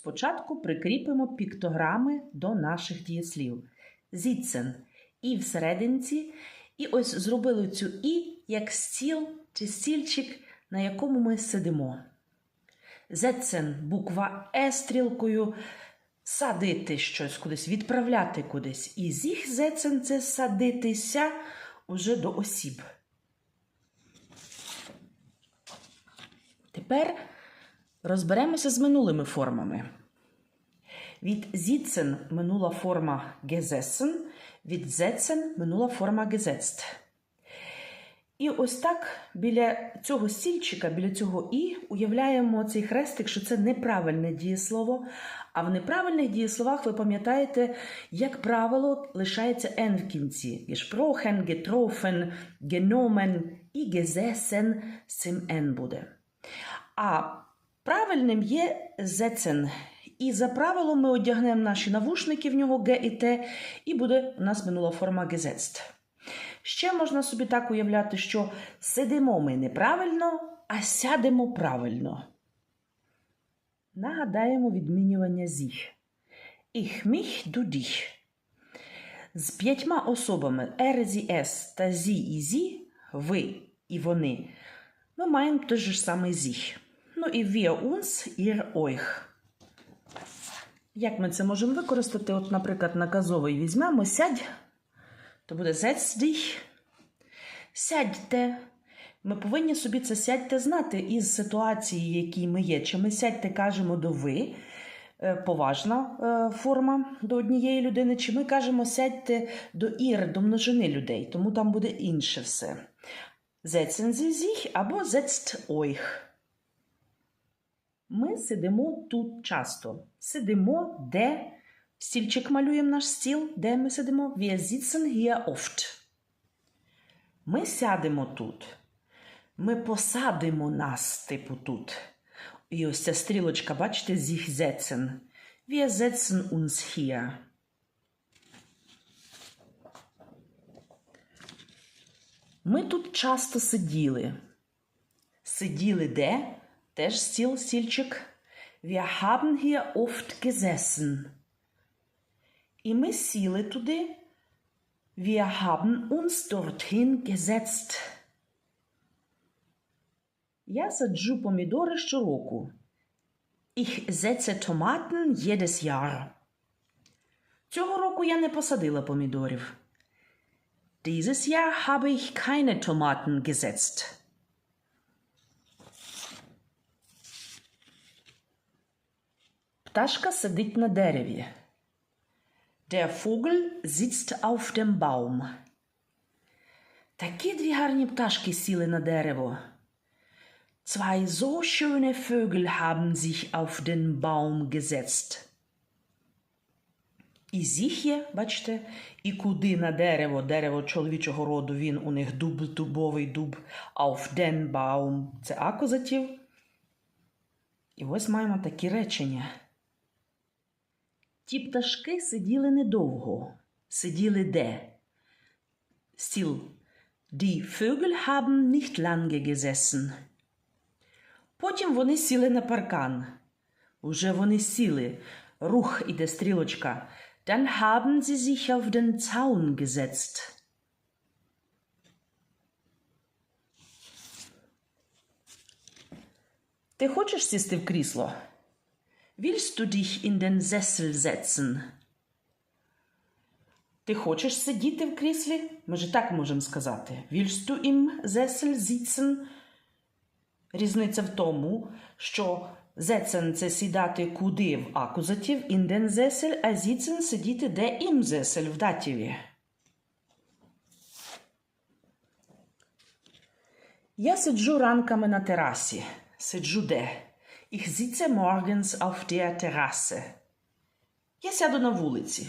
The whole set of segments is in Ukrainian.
Спочатку прикріпимо піктограми до наших дієслів. Sitzen і всерединці. І ось зробили цю і як стіл чи стільчик, на якому ми сидимо. Setzen – буква Е стрілкою садити щось кудись, відправляти кудись. І зіх setzen – це садитися уже до осіб. Тепер розберемося з минулими формами. Від sitzen – минула форма gesessen, від setzen – минула форма gesetzt. І ось так біля цього стільчика, біля цього і уявляємо цей хрестик, що це неправильне дієслово. А в неправильних дієсловах ви пам'ятаєте, як правило, лишається «n» в кінці. Gesprochen, getroffen, genommen і gesessen з цим «n» буде. А правильним є «setzen». І за правилом ми одягнемо наші навушники в нього Г і Т, і буде у нас минула форма gesetzt. Ще можна собі так уявляти, що сидимо ми неправильно, а сядемо правильно. Нагадаємо відмінювання зіх. Mich, du dich. З п'ятьма особами er, sie, es та зі і зі, ви і вони, ми маємо той же самий зіх. І wir uns, ihr euch. Як ми це можемо використати? От, наприклад, наказовий візьмемо сядь, то буде setz dich. Сядьте. Ми повинні собі це сядьте знати із ситуації, в якій ми є. Чи ми сядьте кажемо до ви, е, поважна е, форма до однієї людини, чи ми кажемо сядьте до ір, до множини людей, тому там буде інше все. Setzen Sie sich або setzt euch. Ми сидимо тут часто. Сидимо, де стільчик малюємо наш стіл, де ми сидимо. Wir sitzen hier oft. Ми сядемо тут. Ми посадимо нас, типу, тут. І ось ця стрілочка, бачите, sich setzen. Wir setzen uns hier. Ми тут часто сиділи. Сиділи де? Теж стіл, стільчик. Wir haben hier oft gesessen. І ми сіли туди. Wir haben uns dorthin gesetzt. Я саджу помідори щороку. Ich setze Tomaten jedes Jahr. Цього року я не посадила помідорів. Dieses Jahr habe ich keine Tomaten gesetzt. Пташка сидить на дереві. Der Vogel sitzt auf dem Baum. Такі дві гарні пташки сіли на дерево. Zwei so schöne Vögel haben sich auf den Baum gesetzt. І зіх бачите, і куди на дерево, дерево чоловічого роду, він у них дуб, дубовий дуб, auf den Baum – це акузатів. І ось маємо такі речення. Ті пташки сиділи недовго. Сиділи де? Стіл. Die Vögel haben nicht lange gesessen. Потім вони сіли на паркан. Уже вони сіли. Рух іде стрілочка. Dann haben sie sich auf den Zaun gesetzt. Ти хочеш сісти в крісло? Willst du dich in den Sessel setzen? Ти хочеш сидіти в кріслі? Ми ж так можемо сказати. Willst du im Sessel sitzen? Різниця в тому, що sitzen – це сідати куди в акузатив, in den Sessel, а sitzen – сидіти де im Sessel в датіві. Я сиджу ранками на терасі. Сиджу де? Ich sitze morgens auf der Terrasse. Я сяду на вулиці.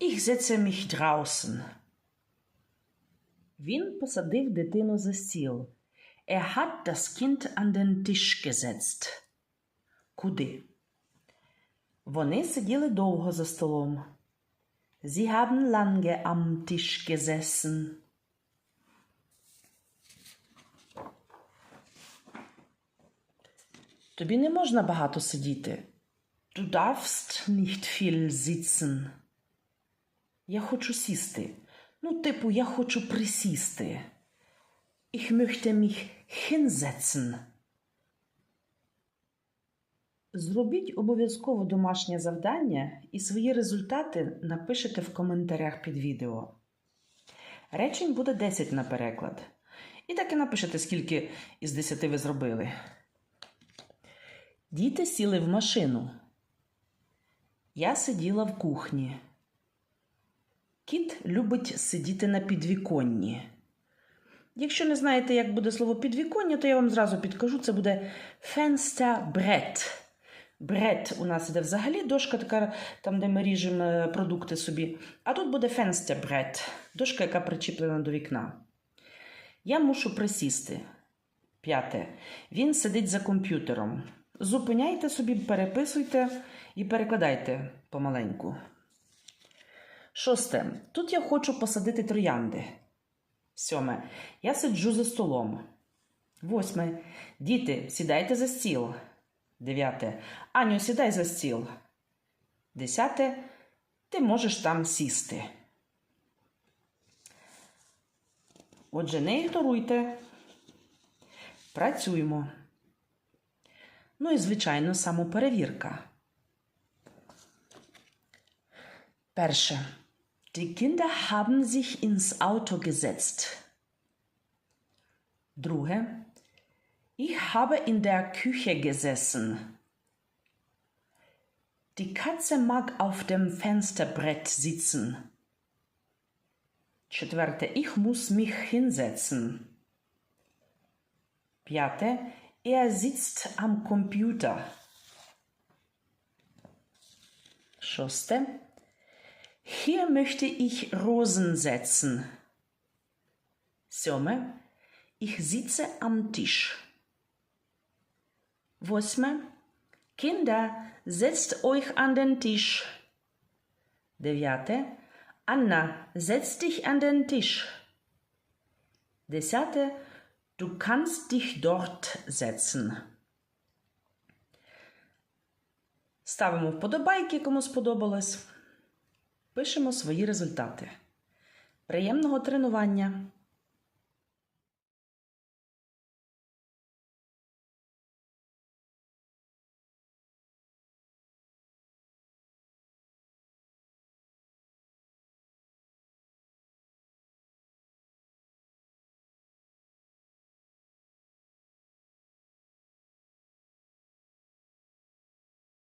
Ich setze mich draußen. Він посадив дитину за стіл. Er hat das Kind an den Tisch gesetzt. Куди? Вони сиділи довго за столом. Sie haben lange am Tisch gesessen. Тобі не можна багато сидіти. Du darfst nicht viel sitzen. Я хочу сісти. Ну, типу, я хочу присісти. Ich möchte mich hinsetzen. Зробіть обов'язково домашнє завдання і свої результати напишете в коментарях під відео. Речень буде 10 на переклад. І так і напишете, скільки із 10 ви зробили. Діти сіли в машину. Я сиділа в кухні. Кіт любить сидіти на підвіконні. Якщо не знаєте, як буде слово підвіконня, то я вам зразу підкажу, це буде фенстербрет. Брет у нас іде взагалі дошка така, там, де ми ріжемо е, продукти собі. А тут буде фенстербрет, дошка, яка причіплена до вікна. Я мушу присісти. П'яте. Він сидить за комп'ютером. Зупиняйте собі, переписуйте і перекладайте помаленьку. Шосте. Тут я хочу посадити троянди. Сьоме. Я сиджу за столом. Восьме. Діти, сідайте за стіл. Дев'яте. Аню, сідай за стіл. Десяте. Ти можеш там сісти. Отже, не ігноруйте. Працюємо. Ну і, звичайно, самоперевірка. Перше. Die Kinder haben sich ins Auto gesetzt. Druge. Ich habe in der Küche gesessen. Die Katze mag auf dem Fensterbrett sitzen. Четверте. Ich muss mich hinsetzen. П'яте. Er sitzt am Computer. Шосте. Hier möchte ich Rosen setzen. Сьоме. Ich sitze am Tisch. Восьме. Kinder, setzt euch an den Tisch. Дев'яте. Anna, setz dich an den Tisch. Десяте. Du kannst dich dort setzen. Ставимо вподобайки, кому сподобалось. Пишемо свої результати. Приємного тренування!